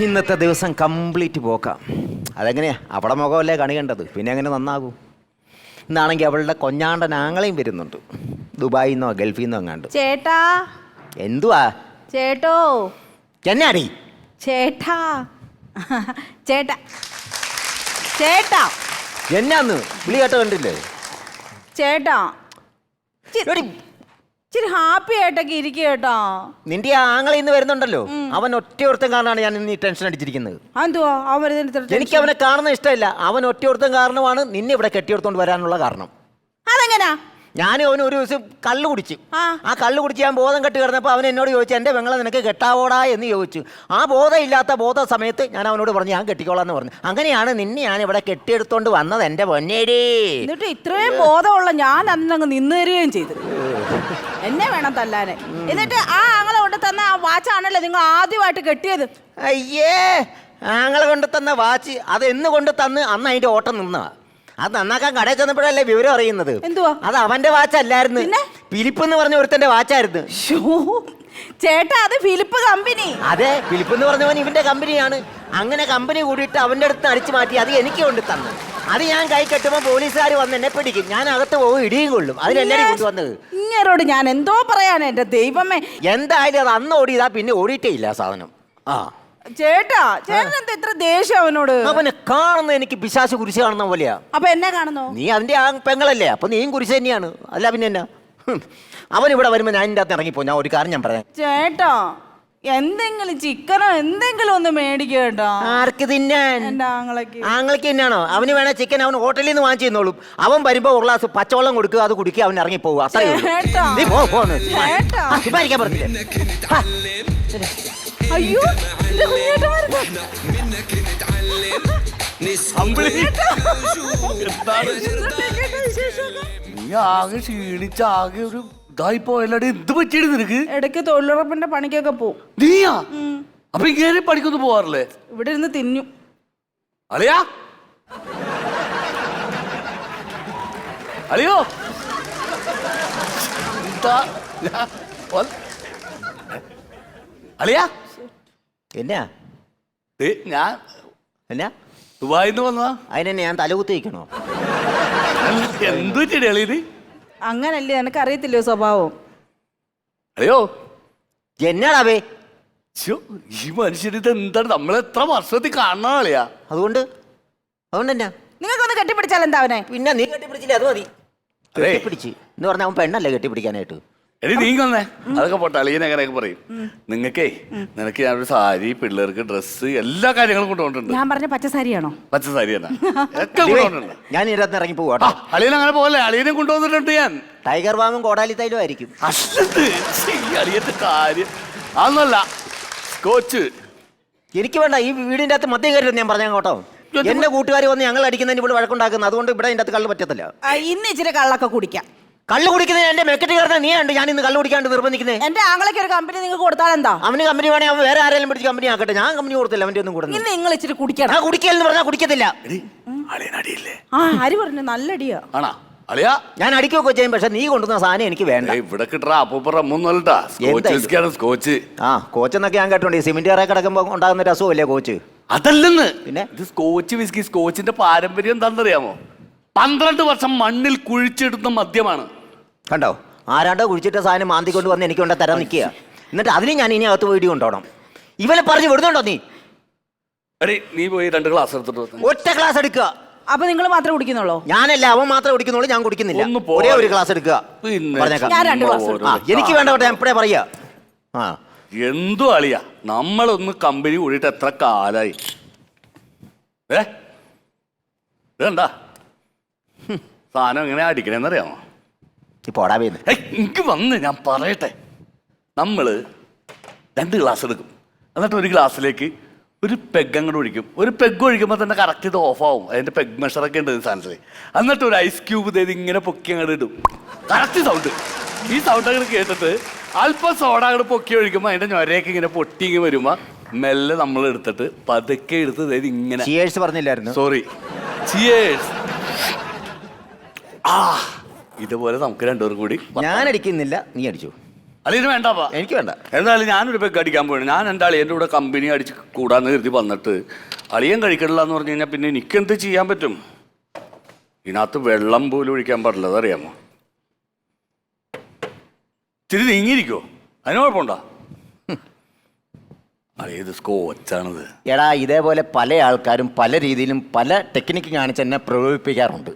ഇന്നത്തെ ദിവസം കംപ്ലീറ്റ് പോക്കാം. അതെങ്ങനെയാ? അവിടെ മുഖമല്ലേ കണി കണ്ടത്. പിന്നെ എങ്ങനെ നന്നാകും? ഇന്നാണെങ്കിൽ അവളുടെ കൊഞ്ഞാണ്ട ആങ്ങളെയും വരുന്നുണ്ട്. ദുബായിൽ നിന്നോ ഗൾഫിൽ നിന്നോ എങ്ങാണ്ട്. ചേട്ടാ. എന്തുവാ? ചേട്ടോ. എന്നാടി ചേട്ടാ. ചേട്ടാ. ചേട്ടാ. എന്നാന്ന്? വിളി കേട്ടോ കണ്ടില്ലേ? ചേട്ടാ. ഇച്ചിരി ഹാപ്പി ആയിട്ടൊക്കെ ഇരിക്കുക കേട്ടോ. നിന്റെ ആ ആങ്ങളെ ഇന്ന് വരുന്നുണ്ടല്ലോ. അവൻ ഒറ്റ ഒരുത്തം കാരണമാണ് ഞാൻ ഇന്ന് ഈ ടെൻഷൻ അടിച്ചിരിക്കുന്നത്. എന്തുവാ? അവൻ വരുന്നതിന് ഇത്ര എനിക്ക് അവനെ കാണുന്ന ഇഷ്ടമില്ല. അവൻ ഒറ്റ ഒരുത്തം കാരണമാണ് നിന്നെ ഇവിടെ കെട്ടിയെടുത്തോണ്ട് വരാനുള്ള കാരണം. അതെങ്ങനാ? ഞാനും അവന് ഒരു ദിവസം കള്ള് കുടിച്ചു. ആ. കള്ള് കുടിച്ച് ഞാൻ ബോധം കെട്ട് കിടന്നപ്പോൾ അവൻ എന്നോട് ചോദിച്ചു എന്റെ വെങ്ങളെ നിനക്ക് കെട്ടാവോടാ? എന്ന് ചോദിച്ചു. ആ ബോധമില്ലാത്ത ബോധ സമയത്ത് ഞാൻ അവനോട് പറഞ്ഞു ഞാൻ കെട്ടിക്കോളാം എന്ന് പറഞ്ഞു. അങ്ങനെയാണ് നിന്നെ ഞാൻ ഇവിടെ കെട്ടിയെടുത്തോണ്ട് വന്നത് എന്റെ പൊന്നേടി. എന്നിട്ട് ഇത്രയും ബോധമുള്ള ഞാൻ അന്നങ്ങ് നിന്ന് തരികയും ചെയ്തു. എന്നെ വേണം തല്ലാനെ. എന്നിട്ട് ആ ആങ്ങളെ കൊണ്ട് തന്ന ആ വാച്ചാണല്ലോ നിങ്ങൾ ആദ്യമായിട്ട് കെട്ടിയത്? അയ്യേ ആങ്ങളെ കൊണ്ട് തന്ന വാച്ച് അത് എന്ന് കൊണ്ട് തന്ന് അന്ന് അതിന്റെ ഓട്ടം നിന്നതാ. അത് നന്നാക്കാൻ കടയിൽ ചെന്നപ്പോഴല്ലേ വിവരം അറിയുന്നത്? എന്തുവാ? അത് അവന്റെ വാച്ച് അല്ലായിരുന്നു ഫിലിപ്പ് എന്ന് പറഞ്ഞ ഒരുത്തന്റെ വാച്ചായിരുന്നു. ചേട്ടാ അത് ഫിലിപ്പ് കമ്പനി. അതെ ഫിലിപ്പ് എന്ന് പറഞ്ഞവൻ ഇവന്റെ കമ്പനിയാണ്. അങ്ങനെ കമ്പനി കൂടിയിട്ട് അവന്റെ അടുത്ത് അടിച്ചു മാറ്റി അത് എനിക്ക് കൊണ്ട് തന്നു. അത് ഞാൻ കൈ കെട്ടുമ്പോൾ പോലീസുകാർ വന്ന് എന്നെ പിടിക്കും. ഞാൻ അകത്ത് പോകും ഇടിയും കൊള്ളും. അതിനെല്ലാരും കൊണ്ടുവന്നത്? ഇങ്ങനോട് ഞാൻ എന്തോ പറയാൻ എന്റെ ദൈവമേ. എന്തായാലും അത് അന്ന് ഓടിയതാ പിന്നെ ഓടിയിട്ടേ ഇല്ല സാധനം. ആ. ചേട്ടാ ചേട്ടൻ എന്താ ഇത്ര ദേഷ്യം അവനോട്? അവനെ കാണുന്ന എനിക്ക് പിശാശ് കുരിശ് കാണുന്ന പോലെയാ. അപ്പൊ എന്നെ കാണുന്നു? നീ അവന്റെ ആ പെങ്ങളല്ലേ അപ്പൊ നീയും കുരിശ് തന്നെയാണ്. അല്ല പിന്നെ എന്നാ? അവൻ ഇവിടെ വരുമ്പോ ഞാൻ ഇതിന്റെ അകത്ത് ഇറങ്ങിപ്പോ ഞാൻ ഒരു കാര്യം ഞാൻ പറയാം. ചേട്ടാ എന്തെങ്കിലും ചിക്കനോ എന്തെങ്കിലും ഒന്ന് മേടിക്കുക കേട്ടോ. ആർക്ക് തിന്നാൻ? എന്റെ ആങ്ങളക്ക് ആങ്ങൾക്ക് തന്നെയാണോ? അവന് വേണേ ചിക്കൻ അവൻ ഹോട്ടലിൽ നിന്ന് വാങ്ങിച്ചു തന്നോളും അവൻ വരുമ്പോ ഒരു ഗ്ലാസ് പച്ചവെള്ളം കൊടുക്കുക അത് കുടിക്കുക അവൻ ഇറങ്ങി പോകും അത്രയേ ഉള്ളൂ. ചേട്ടാ. നീ പോ പോന്ന്. ചേട്ടാ. ആ, ചുമ്മാ ഇരിക്കാൻ പറഞ്ഞില്ലേ? ആ, അയ്യോ? നീ ആകെ ക്ഷീണിച്ച ആകെ ഒരു ഇതായി പോയല്ലാണ്ട് എന്ത് പറ്റിയത് നിനക്ക്? ഇടയ്ക്ക് തൊഴിലുറപ്പിന്റെ പണിക്കൊക്കെ പോവും. നീയാ? അപ്പൊ ഇങ്ങനെ പണിക്കൊന്നും പോവാറില്ലേ? ഇവിടെ ഇരുന്ന് തിന്നു. അളിയാ? അളിയോ? എന്താ? അളിയാ? എന്നാ? ഞാൻ എന്നാ? ദുബായിൽ വന്നോ വന്നതാ. അതിനെന്നെ ഞാൻ തലകുത്തി വയ്ക്കണോ എന്തു പറ്റിയ അളിയത് അങ്ങനല്ലേ നിനക്ക് അറിയത്തില്ലയോ സ്വഭാവം? അളിയോ. എന്നാടാവേ ശ്ശോ, ഈ മനുഷ്യൻ ഇത് എന്താണ്? നമ്മൾ എത്ര വർഷത്തിൽ കാണണ അളിയാ അതുകൊണ്ട് അതുകൊണ്ട് എന്നാ നിങ്ങൾക്കൊന്ന് കെട്ടിപ്പിടിച്ചാൽ എന്താ അവനെ? പിന്നെ നീ കെട്ടിപ്പിടിച്ചില്ലേ? അത് മതി. അതെ. കെട്ടിപ്പിടിച്ച്. എന്ന് പറഞ്ഞാൽ അവൻ പെണ്ണല്ലേ കെട്ടിപ്പിടിക്കാനായിട്ട്? എടി നീ കൊന്നേ അതൊക്കെ പോട്ടെ അളിയൻ അങ്ങനെയൊക്കെ പറയും. നിങ്ങക്കേ നിനക്ക് ഞാനൊരു സാരി പിള്ളേർക്ക് ഡ്രസ്സ് എല്ലാ കാര്യങ്ങളും കൊണ്ടുപോയിട്ടുണ്ട് ഞാൻ പറഞ്ഞ പച്ചസാരിയാണോ പച്ച സാരി തന്നെ ഒക്കെ ഞാൻ ഇതിനകത്ത് ഇറങ്ങി പോവാട്ടോ. അളിയൻ അങ്ങനെ പോലെ അളിയനെ കൊണ്ടുവന്നിട്ടുണ്ട് ഞാൻ. ടൈഗർ ബാമും കോടാലി തൈലും ആയിരിക്കും. അളിയന്റെ കാര്യം. അതൊന്നല്ല കോച്ച് എനിക്ക് വേണ്ട ഈ വീടിന്റെ അകത്ത് മദ്യം കയറിയത് ഞാൻ പറഞ്ഞ കേട്ടോ. എന്റെ കൂട്ടുകാർ വന്ന് ഞങ്ങൾ അടിക്കുന്നതിന് ഇവിടെ വഴക്കുണ്ടാക്കുന്നത് അതുകൊണ്ട് ഇവിടെ ഇതിന്റെ അകത്ത് കള്ള് പറ്റത്തില്ല. ഇന്ന് ഇച്ചിരി കള്ളൊക്കെ കുടിക്കാം. കള്ള് കുടിക്കുന്നത് എന്റെ മെക്കറ്റ് കയറുന്ന നീ ഉണ്ട് ഞാൻ ഇന്ന് കള്ളു കുടിക്കാണ്ട് നിർബന്ധിക്കുന്നത് എന്റെ ആങ്ങളയ്ക്ക് ഒരു കമ്പനി നിങ്ങൾക്ക് കൊടുത്താൽ എന്താ? അവന് കമ്പനി വേണേ അവൻ വേറെ ആരെങ്കിലും പിടിച്ച് കമ്പനി ആക്കട്ടെ. ഞാൻ കമ്പനി കൊടുത്തില്ല അവന്റെ ഒന്നും ഇന്ന് നിങ്ങൾ ഇച്ചിരി കുടിക്കണം. ഞാൻ കുടിക്കലെന്ന് പറഞ്ഞാൽ കുടിക്കത്തില്ല. അടിയില്ലേ? ആ ആര് പറഞ്ഞു നല്ലടിയാ ആണോ? അളിയാ? ഞാൻ അടിക്കുകയൊക്കെ ചെയ്യും പക്ഷെ നീ കൊണ്ടുവന്ന സാധനം എനിക്ക് വേണ്ട. ഇവിടെ കിട്ടാ അപ്പൂപ്പ റമ്മൊന്നുമല്ലട്ടാ സ്കോച്ച് ആ കോച്ചെന്നൊക്കെ ഞാൻ കേട്ടോണ്ട് സിമെന്റ് കറ കിടക്കുമ്പോൾ ഉണ്ടാകുന്ന ഒരു അസുഖമല്ലേ കോച്ച് അതല്ലെന്ന്. പിന്നെ? ഇത് സ്കോച്ച് വിസ്കി സ്കോച്ചിന്റെ പാരമ്പര്യം എന്താണെന്നറിയാമോ? പന്ത്രണ്ട് വർഷം മണ്ണിൽ കുഴിച്ചെടുത്ത മദ്യമാണ്. കണ്ടോ? ആരാണ്ടോ കുഴിച്ചിട്ട സാധനം മാന്തി കൊണ്ട് വന്ന് എനിക്ക് കൊണ്ട് തരാൻ നിൽക്കുക എന്നിട്ട് അതിന് ഞാൻ ഇനി അകത്ത് വീഡിയോ കൊണ്ടോണം ഇവനെ പറഞ്ഞ് വിടുന്നുണ്ടോ നീ? എടി നീ പോയി രണ്ട് ഗ്ലാസ് എടുത്തിട്ട് വന്നേ. ഒറ്റ ക്ലാസ് എടുക്കുക. അപ്പൊ നിങ്ങൾ മാത്രമേ കുടിക്കുന്നുള്ളൂ? ഞാനല്ല അവൻ മാത്രമേ കുടിക്കുന്നുള്ളൂ ഞാൻ കുടിക്കുന്നില്ല. ഒന്ന്. ഒരേ ഒരു ക്ലാസ് എടുക്കുക. പിന്നെ പറഞ്ഞേക്കാം. ഞാൻ രണ്ട് ഗ്ലാസ് ഓരോ ആ എനിക്ക് വേണ്ട കേട്ടോ ഞാൻ ഇപ്പഴേ പറയാ. ആ. എന്തു അളിയാ? നമ്മളൊന്ന് കമ്പനി കൂടിയിട്ട് എത്ര കാലായി? ഏ? ഇതെന്താ? സാധനം എങ്ങനെ അടിക്കണേന്നറിയാമോ? ഈ പോടാ എനിക്ക് വന്ന് ഞാൻ പറയട്ടെ. നമ്മൾ രണ്ട് ഗ്ലാസ് എടുക്കും. എന്നിട്ട് ഒരു ഗ്ലാസ്സിലേക്ക് ഒരു പെഗ് അങ്ങോട്ട് ഒഴിക്കും. ഒരു പെഗ് ഒഴിക്കുമ്പോൾ തന്നെ കറക്റ്റ് ഇത് ഓഫ് ആവും. അതിന്റെ പെഗ് മെഷറൊക്കെ ഉണ്ട് സാധനത്തിൽ എന്നിട്ട് ഒരു ഐസ് ക്യൂബ് ഇത് ഇങ്ങനെ പൊക്കി അങ്ങോട്ട് ഇടും. കറക്റ്റ് സൗണ്ട് ഈ സൗണ്ട് അങ്ങോട്ട് കേട്ടിട്ട് അല്പം സോഡ അങ്ങോട്ട് പൊക്കി ഒഴിക്കുമ്പോൾ അതിന്റെ ഞൊരയൊക്കെ ഇങ്ങനെ പൊട്ടി ഇങ്ങനെ വരുമ്പോൾ മെല്ലെ നമ്മൾ എടുത്തിട്ട് പതുക്കെ എടുത്ത് ഇത് ഇങ്ങനെ. പറഞ്ഞില്ലായിരുന്നു. സോറി ചിയേഴ്സ് ആ. ഇതുപോലെ നമുക്ക് രണ്ടുപേരും കൂടി ഞാൻ അടിക്കുന്നില്ല നീ അടിച്ചു. അളിയന് വേണ്ടപ്പാ എനിക്ക് വേണ്ട. എന്തായാലും ഞാനൊരു പെഗ് അടിക്കാൻ പോയി ഞാൻ എന്റെ അളിയന്റെ കൂടെ കമ്പനി അടിച്ച് കൂടാന്ന് കരുതി വന്നിട്ട് അളിയൻ കഴിക്കണില്ല എന്ന് പറഞ്ഞു കഴിഞ്ഞാൽ പിന്നെ എനിക്കെന്ത് ചെയ്യാൻ പറ്റും? ഇതിനകത്ത് വെള്ളം പോലും ഒഴിക്കാൻ പാടില്ല അതറിയാമോ? ഇത്തിരി നീങ്ങിയിരിക്കോ? അതിന് കുഴപ്പമുണ്ടോ? അളിയത് സ്കോച്ചാണിത്. എടാ ഇതേപോലെ പല ആൾക്കാരും പല രീതിയിലും പല ടെക്നിക്ക് കാണിച്ച് എന്നെ പ്രലോഭിപ്പിക്കാറുണ്ട്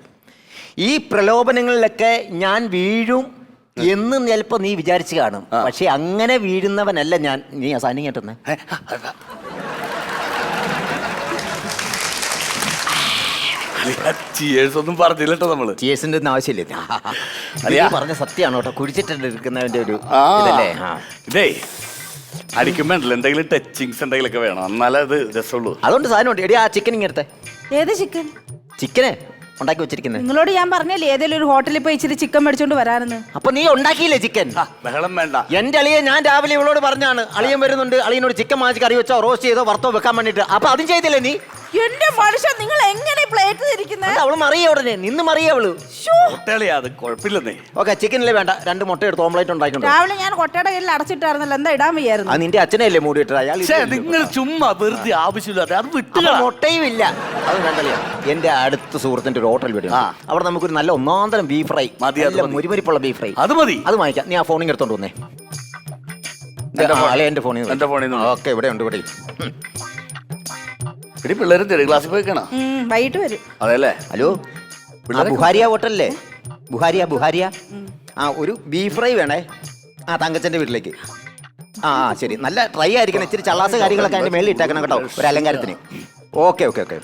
ഈ പ്രലോഭനങ്ങളിലൊക്കെ ഞാൻ വീഴും എന്ന് ചിലപ്പോൾ നീ വിചാരിച്ച് കാണും. പക്ഷെ അങ്ങനെ വീഴുന്നവനല്ല ഞാൻ. നീ അസാനി കേട്ടെന്ന്. ചിയേഴ്സ് ഒന്നും പറഞ്ഞില്ല കേട്ടോ നമ്മൾ. ചിയേഴ്സിന്റെ ഒന്നും ആവശ്യമില്ല. അതെയാ? പറഞ്ഞ സത്യമാണ് കേട്ടോ. കുടിച്ചിട്ടിരിക്കുന്നവന്റെ ഒരു ഇതല്ലേ. ഇതേ അടിക്കുമ്പോ ഉണ്ടല്ലോ എന്തെങ്കിലും ടച്ചിങ്സ് എന്തെങ്കിലുമൊക്കെ വേണം. എന്നാലേ അത് രസമുള്ളൂ. അതുകൊണ്ട് സാധനം ഉണ്ട്. എടി ആ ചിക്കൻ ഇങ്ങനത്തെ ഏത് ചിക്കൻ ചിക്കനെ ഉണ്ടാക്കി വെച്ചിരിക്കുന്നത് നിങ്ങളോട് ഞാൻ പറഞ്ഞല്ലേ ഏതെങ്കിലും ഒരു ഹോട്ടലിൽ പോയി ഇച്ചിരി ചിക്കൻ മേടിച്ചോണ്ട് വരാനെന്ന്. അപ്പൊ നീ ഉണ്ടാക്കിയില്ലേ ചിക്കൻ? ആ, ബഹളം വേണ്ട. എന്റെ അളിയെ ഞാൻ രാവിലെ ഇവളോട് പറഞ്ഞാണ് അളിയൻ വരുന്നുണ്ട് അളിയനോട് ചിക്കൻ വാങ്ങിച്ച് കറി വെച്ചോ റോസ്റ്റ് ചെയ്തോ വറുത്തോ വെക്കാൻ വേണ്ടിട്ട് അപ്പൊ അതും ചെയ്തില്ലേ നീ? എന്റെ മനുഷ്യൻ നിങ്ങൾ എങ്ങനെ പ്ലേറ്റ് തിരിക്കുന്നത് അവൾ മറിയ ഉടനെ നിന്ന്. മറിയ അവൾ. അത് കുഴപ്പമില്ലെന്നേ. ഓക്കെ ചിക്കനിലെ വേണ്ട. രണ്ട് മുട്ട എടുത്ത് ഓംലേറ്റ് ഉണ്ടാക്കിണ്ടോ രാവിലെ ഞാൻ കൊട്ടയുടെ കയ്യിൽ അടച്ചിട്ടായിരുന്നല്ലോ എന്താ ഇടാൻ വയ്യായിരുന്നു? അത് നിന്റെ അച്ഛനല്ലേ മൂടി അയാൾ നിങ്ങൾ ചുമ്മാ വെറുതെ ആവശ്യമില്ലാതെ അത് വിട്ടു മുട്ടയും ഇല്ല. അത് വേണ്ടല്ലേ എന്റെ അടുത്ത സുഹൃത്തിന്റെ ഒരു ഹോട്ടൽ വീട്. അവിടെ നമുക്കൊരു നല്ല ഒന്നാന്തരം ബീഫ് ഫ്രൈ മതി, അത് മതി. മുരിമുരിപ്പുള്ള ബീഫ് ഫ്രൈ അത് മതി. അത് വാങ്ങിക്കാം. നീ ആ ഫോണിൽ എടുത്തോണ്ട് വന്നേ. എന്റെ phone- അല്ലെ എന്റെ ഫോണിൽ എന്റെ phone ൽ നിന്ന്. ഓക്കെ ഇവിടെ ഉണ്ട് ഇവിടെ ഇനി പിള്ളേര് ചെറിയ ക്ലാസ്സിൽ പോയിക്കണോ? ഉം, വൈകിട്ട് വരും. അതെല്ലേ ഹലോ? ആ ബുഹാരിയ ഹോട്ടലല്ലേ? ബുഹാരിയ ബുഹാരിയ? ആ ഒരു ബീഫ് ഫ്രൈ വേണേ. ആ തങ്കച്ചന്റെ വീട്ടിലേക്ക്. ആ ആ ശരി. നല്ല ട്രൈ ആയിരിക്കണം. ഇച്ചിരി ചള്ളാസ് കാര്യങ്ങളൊക്കെ അതിന്റെ മേളിൽ ഇട്ടേക്കണം കേട്ടോ ഒരു അലങ്കാരത്തിന്. Okay okay okay.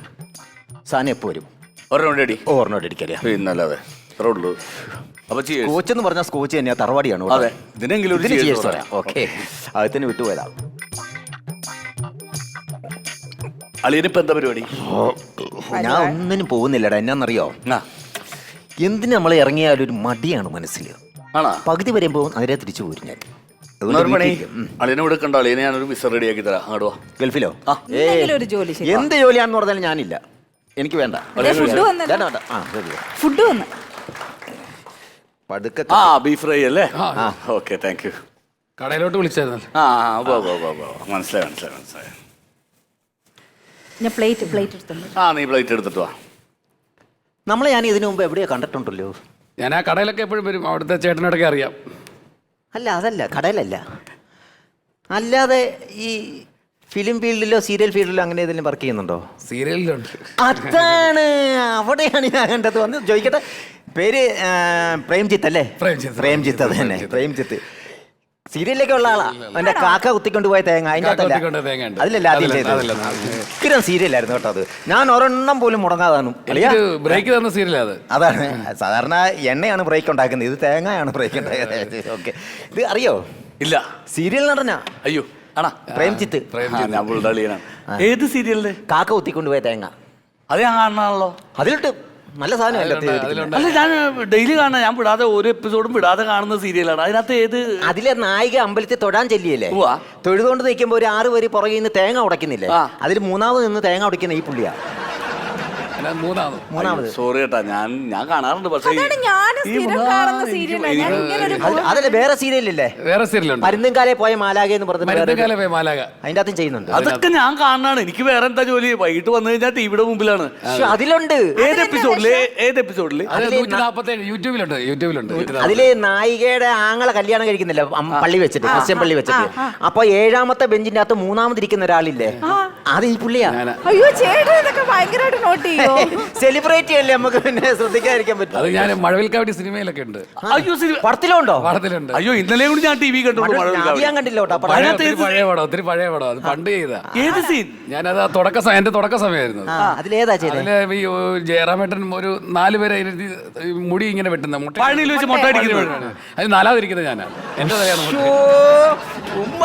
സാധനം എപ്പോ വരും? ഒരെണ്ണം റെഡി ഓ പിന്നല്ലാതെ. അത്രേ ഉള്ളൂ. അപ്പൊ cheers. കോച്ച് എന്ന് പറഞ്ഞാൽ സ്കോച്ച് തന്നെയാ തറവാടിയാണ് അതെ. ഇതിനെങ്കിലും ഒരു cheers പറയാം. ഓക്കെ. അതിന് വിട്ടുപോയതാ. അളിയനിപ്പോ എന്താ പരിപാടി? ഞാൻ ഒന്നിനും പോകുന്നില്ലടാ. എന്നാന്നറിയോ? ആ. എന്തിനു നമ്മൾ ഇറങ്ങിയാലും ഒരു മടിയാണ് മനസ്സിൽ? ആണോ? പകുതി വരുമ്പോൾ അതിനെ തിരിച്ചു പോരും ഞാൻ. എന്നാ ഒരു പണി? വീട്ടിലേക്ക്, ഉം. അളിയനെ ഇവിടെ കണ്ടോ? അളിയനെ ഞാനൊരു വിസ റെഡിയാക്കി തരാം. അങ്ങോട്ട് വാ. ഗൾഫിലോ? ആ. എന്തെങ്കിലും ഒരു ജോലി എന്ത് ജോലിയാണെന്ന് പറഞ്ഞാലും ഞാനില്ല. എനിക്ക് വേണ്ട. ഫുഡ് വന്നല്ലോ. വേണ്ട, വേണ്ട. ആ, ശരി. ഫുഡ് വന്ന്. പതുക്കെ ആ ബീഫ് ഫ്രൈ അല്ലേ. ഓക്കെ താങ്ക് യു കടയിലോട്ട് വിളിച്ചായിരുന്നു ആ ആ, ഉവ്വ് ഉവ്വ് ഉവ്വ് ഉവ്വ്. മനസ്സിലായി മനസ്സിലായി മനസ്സിലായി. ഞാൻ പ്ലേറ്റ് പ്ലേറ്റ് എടുത്തു ആ നീ പ്ലേറ്റ് എടുത്തിട്ട് വാ. നമ്മളെ ഞാൻ ഇതിനു മുമ്പ് എവിടെയോ കണ്ടിട്ടുണ്ടല്ലോ. ഞാൻ ആ കടയിലൊക്കെ എപ്പോഴും വരും. അവിടുത്തെ ചേട്ടനോടൊക്കെ അറിയാം. അല്ല അതല്ല കടയിലല്ല. അല്ലാതെ ഈ ഫിലിം ഫീൽഡിലോ സീരിയൽ ഫീൽഡിലോ അങ്ങനെ ഇതിലും വർക്ക് ചെയ്യുന്നുണ്ടോ? സീരിയലിലുണ്ട്. അതാണ്. അവിടെയാണ് ഞാൻ കണ്ടത്. വന്ന് ചോദിക്കട്ടെ. പേര് ആ, പ്രേംജിത്ത് അല്ലേ? പ്രേംജിത്ത്. പ്രേംജിത്ത് അത് തന്നെ പ്രേംജിത്ത്. സീരിയലിലൊക്കെ ഉള്ള ആളാ. അവന്റെ കാക്ക കുത്തിക്കൊണ്ട് പോയ തേങ്ങ അതിന്റെ അകത്തല്ല. അതിലല്ല ആദ്യം ചെയ്തത്. സീരിയലായിരുന്നു കേട്ടോ അത്. ഞാൻ ഒരെണ്ണം പോലും മുടങ്ങാതാണ്. ബ്രേക്ക് തന്ന സീരിയലാ അതാണ്. സാധാരണ എണ്ണയാണ് ബ്രേക്ക് ഉണ്ടാക്കുന്നത്. ഇത് തേങ്ങയാണ് ബ്രേക്ക് ഉണ്ടാക്കുന്നത്. ഓക്കെ. ഇത് അറിയോ? ഇല്ല. സീരിയൽ നടനാ അയ്യോ ആണാ. പ്രേംജിത്ത്. ഏത് സീരിയലിൽ? കാക്ക കുത്തിക്കൊണ്ട് പോയ തേങ്ങ. അത് ഞാൻ കാണണമല്ലോ അതിലിട്ട് നല്ല സാധനം. അല്ല ഞാൻ ഡെയിലി കാണാൻ ഞാൻ വിടാതെ ഒരു എപ്പിസോഡും വിടാതെ കാണുന്ന സീരിയലാണ് അതിനകത്ത് ഏത് അതിലെ നായിക അമ്പലത്തിൽ തൊഴാൻ ചെല്ലിയല്ലേ. തൊഴുതുകൊണ്ട് നിൽക്കുമ്പോൾ ഒരു ആറ് പേര് പുറകെ നിന്ന് തേങ്ങ ഉടക്കുന്നില്ലേ. അതിൽ മൂന്നാമത് നിന്ന് തേങ്ങ ഉടക്കുന്ന ഈ പുള്ളിയാ അല്ല, മൂന്നാമത്. മൂന്നാമത്. സോറി കേട്ടാ ഞാൻ ഞാൻ കാണാറുണ്ട് പക്ഷേ അതാണ് ഞാനും സ്ഥിരം കാണുന്ന എനിക്ക് ഞാൻ ഇങ്ങനെ ഒരു അത് അതല്ല വേറെ സീരിയലില്ലേ? വേറെ സീരിയലുണ്ട്. മരുന്നുംകാലെ പോയ മാലാക എന്ന് പറഞ്ഞത് വേറെ മരുന്നുകാല പോയി മാലാക അതിന്റെ അകത്തും ചെയ്യുന്നുണ്ട്. അതൊക്കെ ഞാൻ കാണാണ്. എനിക്ക് വേറെ എന്താ ജോലി? വൈകിട്ട് വന്നു കഴിഞ്ഞാൽ ടിവിയുടെ മുമ്പിലാണ്. പക്ഷെ അതിലുണ്ട്. ഏത് എപ്പിസോഡിൽ ഏത് എപ്പിസോഡിൽ അത് അതിൽ നൂറ്റി നാപ്പത്തേഴ് യൂട്യൂബിലുണ്ട് യൂട്യൂബിലുണ്ട് അതിൽ നായികയുടെ ആങ്ങളെ കല്യാണം കഴിക്കുന്നില്ല അം- പള്ളി വെച്ചിട്ട് ക്രിസ്ത്യൻ പള്ളി വെച്ചിട്ട്. അപ്പൊ ഏഴാമത്തെ ബെഞ്ചിന്റെ അകത്ത് മൂന്നാമതിരിക്കുന്ന ഒരാളില്ലേ? അത് ഈ പുള്ളിയാ. ഞാനാ. അയ്യോ ചേട്ടൻ ഇതൊക്കെ ഭയങ്കരമായിട്ട് നോട്ട് ചെയ്യോ? സെലിബ്രേറ്റ് ചെയ്യല്ലേ നമുക്ക് പിന്നെ ശ്രദ്ധിക്കാതിരിക്കാൻ പറ്റും. അത് ഞാൻ മഴവിൽക്കാവടി സിനിമയിലൊക്കെ ഉണ്ട്. അയ്യോ സിനിമ പടത്തിലുണ്ടോ? പടത്തിലുണ്ട്. അയ്യോ ഇന്നലെ കൂടി ഞാൻ ടി വി കണ്ടു അത് ഞാൻ കണ്ടില്ല കേട്ടോ പടം. പഴയ അതിനകത്ത് ഒത്തിരി ഏത് പഴയ പടം ഒത്തിരി പഴയ പടം. അത് പണ്ട് ചെയ്താ. ഏത് സീൻ? ഞാനത് ആ തുടക്ക സമയം എന്റെ തുടക്ക സമയമായിരുന്നു. ആ അതിലേതാ ചെയ്തത് അതിൽ ഈ ജയറാമേട്ടൻ ഒരു നാല് പേരെ ഇരുത്തി ഈ മുടി ഇങ്ങനെ വെട്ടുന്ന മുട്ട പഴനിയിൽ വെച്ച് മുട്ട അടിക്കുന്നത്. അത് നാലാതിരിക്കുന്നത് ഞാൻ എന്റെ തലയാണ് മുട്ട. ഉമ്മ.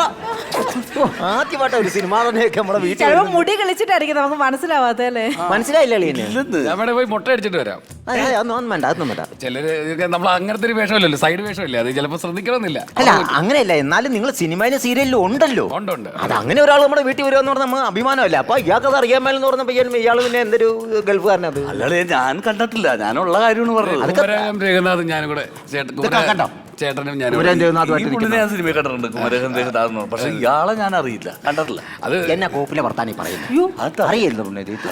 ആദ്യമായിട്ട് ഒരു സിനിമ തന്നെയൊക്കെ നമ്മുടെ വീട്ടിൽ ചിലപ്പോ മുടി കളിച്ചിട്ടായിരിക്കും നമുക്ക് മനസ്സിലാവാത്തല്ലേ മനസ്സിലായില്ല ഇല്ലെന്ന്. പോയി മുട്ട അടിച്ചിട്ട് വരാം. അതെ, അതൊന്നും ഒന്നും വേണ്ട അതൊന്നും വേണ്ട. ചിലര് നമ്മൾ അങ്ങനത്തെ ഒരു വേഷമല്ലല്ലോ സൈഡ് വേഷമല്ലേ? അത് ചിലപ്പോ ശ്രദ്ധിക്കണമെന്നില്ല. അല്ല അങ്ങനെയല്ല എന്നാലും നിങ്ങൾ സിനിമയിലും സീരിയലിലും ഉണ്ടല്ലോ. ഉണ്ട് ഉണ്ട്. അത് അങ്ങനെ ഒരാൾ നമ്മുടെ വീട്ടിൽ വരുമെന്ന് പറഞ്ഞാൽ നമ്മൾ അഭിമാനമല്ല? അപ്പൊ ഇയാൾക്ക് അത് അറിയാൻ മേലെന്ന് പറഞ്ഞപ്പോ ഇയാൾ ഇയാൾ പിന്നെ എന്തൊരു ഗൾഫുകാരനത് അല്ലാതെ ഞാൻ കണ്ടിട്ടില്ല. ഞാനുള്ള കാര്യമാണ് പറഞ്ഞത്. അതൊക്കെ- കുമരകം രഘുനാഥ് ഞാനും കൂടെ ചേട്ടൻ ഇതൊക്കെ കണ്ടോ? ചേട്ടനും ഞാൻ കുമരൻ ഈ ദേവനാഥുമായിട്ട് പുള്ളിനെ ഇരിക്കുന്നു. ഞാൻ സിനിമ കണ്ടിട്ടുണ്ട്. കുമരകൻ ദേഹദാസൻ പക്ഷെ ഇയാളെ ഞാൻ അറിയില്ല. കണ്ടിട്ടില്ല. അത് എന്നെ കോപ്പിലെ വർത്താനം പറയുന്നത്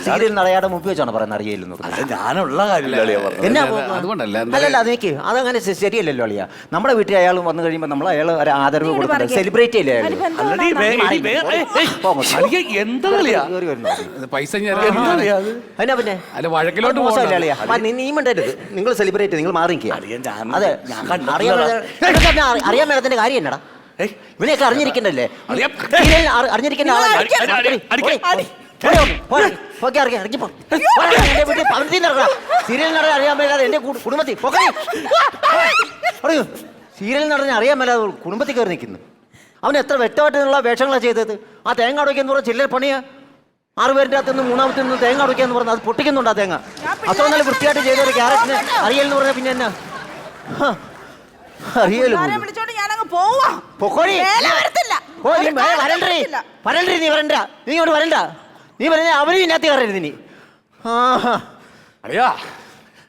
സീരിയൽ നടയാടെ മുമ്പ് വെച്ചാണ് പറയുന്നത്? അറിയില്ലെന്ന് അല്ല ഞാനുള്ള കാര്യമില്ല അളിയാ പറഞ്ഞത്. എന്നാ അല്ല, അതുകൊണ്ടല്ല, എന്താ- അല്ലല്ല അതൊക്കെ അതങ്ങനെ ശ- ശരിയല്ലല്ലോ അളിയ. നമ്മുടെ വീട്ടിൽ അയാൾ വന്നു കഴിയുമ്പോൾ നമ്മൾ അയാൾ ഒരു ആദരവ് കൊടുക്കുന്നത്. സെലിബ്രേറ്റ് ചെയ്യില്ലേ അയാൾ അതിനിപ്പോ എന്താ അല്ലടി, വേ- ഏയ്, ഏയ്, എന്താ കളിയാ കേറി വരുന്നു. ഇത് പൈസ ഞാൻ എന്താ കളിയാ അത്? അതിനാ പിന്നെ? അല്ല വഴക്കിലോട്ട് മോശമല്ലേ പോകണ്ട. അളിയ? നീ നീ മിണ്ടരുത്. നിങ്ങൾ സെലിബ്രേറ്റ് നിങ്ങൾ അളിയ, ഞാൻ- അതെ. ഞാൻ കണ്ടിട്ടില്ല. അറിയാൻ അറിയാൻ മേലത്തിന്റെ കാര്യം എന്നടാ? ഇവനെയൊക്കെ അറിഞ്ഞിരിക്കണ്ടല്ലേ? അറിഞ്ഞിരിക്കേണ്ട. സീരിയൽ നടൻ അറിയാൻ മേലാതെ എന്റെ കുടുംബത്തിൽ. സീരിയൽ നടനെ അറിയാൻ മേലാതെ കുടുംബത്തിൽ കയറി നിൽക്കുന്നു. അവൻ എത്ര വ്യക്തമായിട്ടുള്ള വേഷങ്ങളാണ് ചെയ്തത്. ആ തേങ്ങ അടയ്ക്കെന്ന് പറഞ്ഞ ചില്ലർ പണിയാ. ആറ് പേരുടെ അകത്ത് നിന്ന് മൂന്നാമത്തെ നിന്ന് തേങ്ങ അടയ്ക്കാന്ന് പറഞ്ഞാൽ അത് പൊട്ടിക്കുന്നുണ്ട് ആ തേങ്ങ. അത്ര നല്ല വൃത്തിയായിട്ട് ചെയ്ത ഒരു അറിയൽ എന്ന് പറഞ്ഞാൽ പിന്നെ എന്നാ? ഹ. അറിയല്ലോ പിള്ളാരെ വിളിച്ചോണ്ട് ഞാനങ്ങ് പോവാ. പൊക്കോടി. വേല വരത്തില്ല. ഓ നീ ഒരു വരണ്ടേ വരത്തില്ല. വരണ്ടേ നീ വരണ്ട. നീ ഇങ്ങോട്ട് വരണ്ട. നീ പറഞ്ഞ അവനും ഇതിനകത്ത് കയറരുത് നീ ആഹാ. അറിയാ.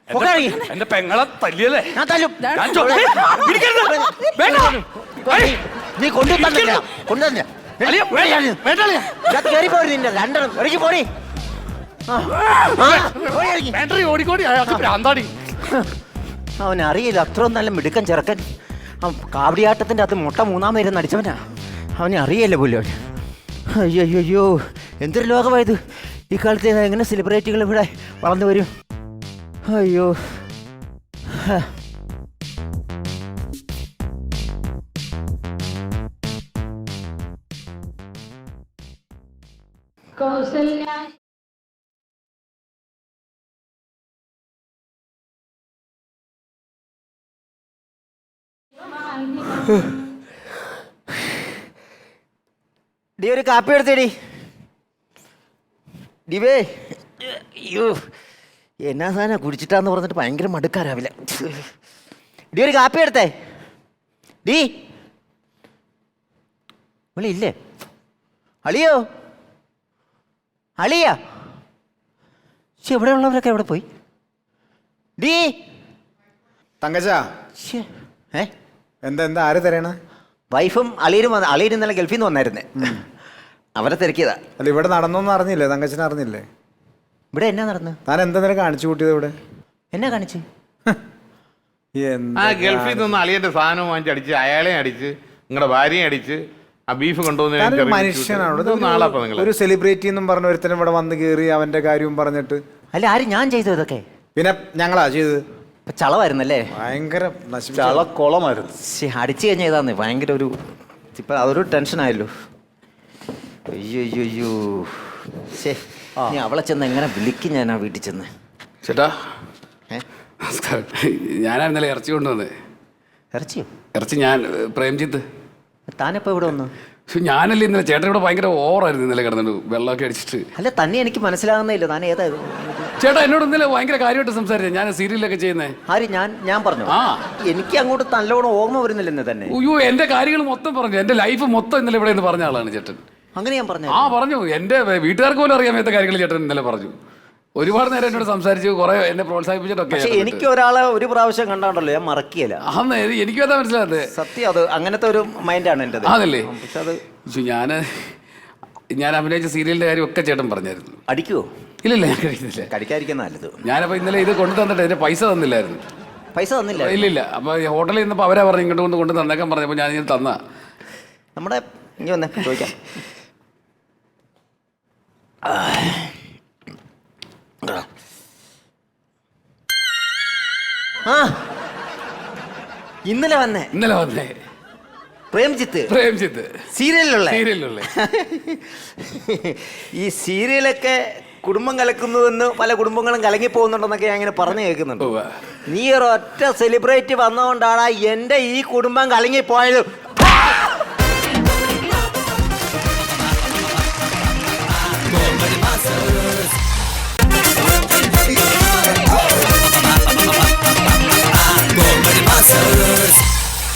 എന്റെ- എന്റെ പെങ്ങളെ തല്ലിയല്ലേ? ഞാൻ തല്ലും. ഞാൻ ചോ- ഏയ്, ഇരിക്കരുത്. വേണ്ട. നീ- നീ കൊണ്ടു തന്നില്ല കൊണ്ടു തന്നെ. അളിയ, വേണ്ട, വേണ്ട. അളിയ. ഇതിനകത്ത് കയറി പോയി നിന്റെ രണ്ടെണ്ണം. ഇറങ്ങി പോടി. ആ. ആ, പോടി ഇറങ്ങി. വേണ്ടടി, ഓടിക്കോടി. അയാൾക്ക് ഭ്രാന്താടി. അവൻ അറിയില്ല അത്രയും നല്ല മിടുക്കൻ ചെറുക്കൻ. കാവടിയാട്ടത്തിന്റെ അകത്ത് മുട്ട മൂന്നാം പേര് നടിച്ചവനാ. അവനെ അറിയില്ല പോലും അയ്യോ അയ്യോ അയ്യോ എന്തൊരു ലോകമായത്? ഈ കാലത്ത് എങ്ങനെ സെലിബ്രിറ്റികൾ ഇവിടെ വളർന്നു വരും? അയ്യോ. ഹ. ഡി ഒരു കാപ്പി എടുത്തേടി. ഡിവേ. അയ്യോ. എന്നാ സാധനം കുടിച്ചിട്ടാന്ന് പറഞ്ഞിട്ട് ഭയങ്കര മടുക്കാ രാവിലെ ഡി ഒരു കാപ്പി എടുത്തേ. ഡി. വിളി ഇല്ലേ? അളിയോ? അളിയ. ശരി എവിടെ ഉള്ളവരൊക്കെ എവിടെ പോയി? ഡി. തങ്കച്ച. ഏ? എന്താ എന്താ ആര് തരേണ? വൈഫും അളിയനും വന്ന അളിയൻ ഇന്നലെ ഗൾഫിൽ നിന്ന് വന്നായിരുന്നേ. അവരെ തിരക്കിയതാ. അല്ല ഇവിടെ നടന്നോന്ന് അറിഞ്ഞില്ലേ? തങ്കച്ചനെ അറിഞ്ഞില്ലേ? ഇവിടെ എന്നാ നടന്നു? താൻ എന്താ നിനക്ക് കാണിച്ചു കൂട്ടിയത് ഇവിടെ? എന്നാ കാണിച്ച്? എന്ത് ആ ഗൾഫിൽ നിന്ന് അളിയന്റെ സാധനം വാങ്ങിച്ച് അടിച്ച് അയാളെ അടിച്ച് നിങ്ങളുടെ ഭാര്യയെ അടിച്ച് ആ ബീഫ് കൊണ്ടുവന്ന് മനുഷ്യനാണ് നിങ്ങൾ ഒരു സെലിബ്രിറ്റി എന്നും പറഞ്ഞ ഒരുത്തനും ഇവിടെ വന്ന് കയറി അവന്റെ കാര്യവും പറഞ്ഞിട്ട്. അല്ല ആര് ഞാൻ ചെയ്തു ഇതൊക്കെ? പിന്നെ ഞങ്ങളാ ചെയ്തത്? ഇപ്പൊ ചളവായിരുന്നല്ലേ? ഭയങ്കര നശിപ്പിച്ച ചളക്കോളമായിരുന്നു. ശ്ശേ, അടിച്ചു കഴിഞ്ഞാൽ ഇതാന്ന് ഭയങ്കര ഒരു ഇപ്പൊ അതൊരു ടെൻഷനായല്ലോ അയ്യോ അയ്യോ അയ്യോ ശേ ഇനി അവളെ ചെന്ന് എങ്ങനെ വിളിക്കും ഞാൻ ആ വീട്ടിൽ ചെന്ന്? ചേട്ടാ ഏ? നമസ്കാരം. ഞാനാണ് ഇന്നലെ ഇറച്ചി കൊണ്ടുവന്നത് ഇറച്ചിയോ? ഇറച്ചി ഞാൻ ഏ, പ്രേംജിത്ത്. താനിപ്പോ ഇവിടെ വന്നു? പക്ഷെ ഞാനല്ലേ ഇന്നലെ ചേട്ടൻ ഇവിടെ ഭയങ്കര ഓവറായിരുന്നു ഇന്നലെ കിടന്നിട്ട് വെള്ളമൊക്കെ അടിച്ചിട്ട്. അല്ല തന്നെ എനിക്ക് മനസ്സിലാകുന്നില്ല താൻ ഏതാ ഇത്? ചേട്ടാ എന്നോട് ഇന്നലെ ഭയങ്കര കാര്യമായിട്ട് സംസാരിച്ചത് ഞാൻ സീരിയലൊക്കെ ചെയ്യുന്നേ. ആര് ഞാൻ? ഞാൻ പറഞ്ഞു. ആ. എനിക്ക് അങ്ങോട്ട് നല്ലോണം ഓർമ്മ വരുന്നില്ല ഇന്ന് തന്നെ. അയ്യോ എന്റെ കാര്യങ്ങൾ മൊത്തം പറഞ്ഞു. എന്റെ ലൈഫ് മൊത്തം ഇന്നലെ ഇവിടെ നിന്ന് പറഞ്ഞ ആളാണ് ചേട്ടൻ. അങ്ങനെ ഞാൻ പറഞ്ഞു. ആ പറഞ്ഞു. എന്റെ വീട്ടുകാർക്ക് പോലും അറിയാത്ത കാര്യങ്ങൾ ചേട്ടൻ ഇന്നലെ പറഞ്ഞു. ഒരുപാട് നേരം എന്നോട് സംസാരിച്ചു കുറെ എന്നെ പ്രോത്സാഹിപ്പിച്ചിട്ടൊക്കെ പക്ഷെ എനിക്ക് ഒരാളെ ഒരു പ്രാവശ്യം കണ്ടാണ്ടല്ലോ ഞാൻ മറക്കിയല്ല. അന്ന് എനിക്കും അതാ മനസ്സിലായത് സത്യം അത് അങ്ങനത്തെ ഒരു മൈൻഡാണ് എന്റെ അതല്ലേ പക്ഷെ അത് ഞാൻ ഞാൻ അഭിനയിച്ച സീരിയലിന്റെ കാര്യം ഒക്കെ ചേട്ടൻ പറഞ്ഞായിരുന്നു. അടിക്കുവോ? ഇല്ലില്ല ഞാൻ കഴിക്കുന്നില്ല. കടിക്കാതിരിക്കുന്ന നല്ലത്. ഞാനപ്പോ ഇന്നലെ ഇത് കൊണ്ടു തന്നിട്ട് എന്റെ പൈസ തന്നില്ലായിരുന്നു. പൈസ തന്നില്ല. ഇല്ലില്ല അപ്പോൾ ഹോട്ടലിൽ നിന്നപ്പോ അവരാ പറഞ്ഞു ഇങ്ങോട്ട് കൊണ്ട് കൊണ്ട് തന്നേക്കാൻ പറഞ്ഞപ്പോ ഞാൻ ഇങ്ങനെ തന്ന. നമ്മുടെ ഇനി വന്നേ ചോദിക്കാം. ആ. ഇന്നലെ വന്നേ. ഇന്നലെ വന്നേ. പ്രേംജിത്ത്. പ്രേംജിത്ത്. സീരിയലിലുള്ള. സീരിയലിലുള്ള. ഈ സീരിയലൊക്കെ കുടുംബം കലക്കുന്നുവെന്ന് പല കുടുംബങ്ങളും കലങ്ങി പോകുന്നുണ്ടെന്നൊക്കെ ഞാൻ ഇങ്ങനെ പറഞ്ഞു കേൾക്കുന്നുണ്ട്. നീ ഒരൊറ്റ ഒറ്റ സെലിബ്രേറ്റ് വന്നതുകൊണ്ടാണ് എന്റെ ഈ കുടുംബം കലങ്ങി പോയത്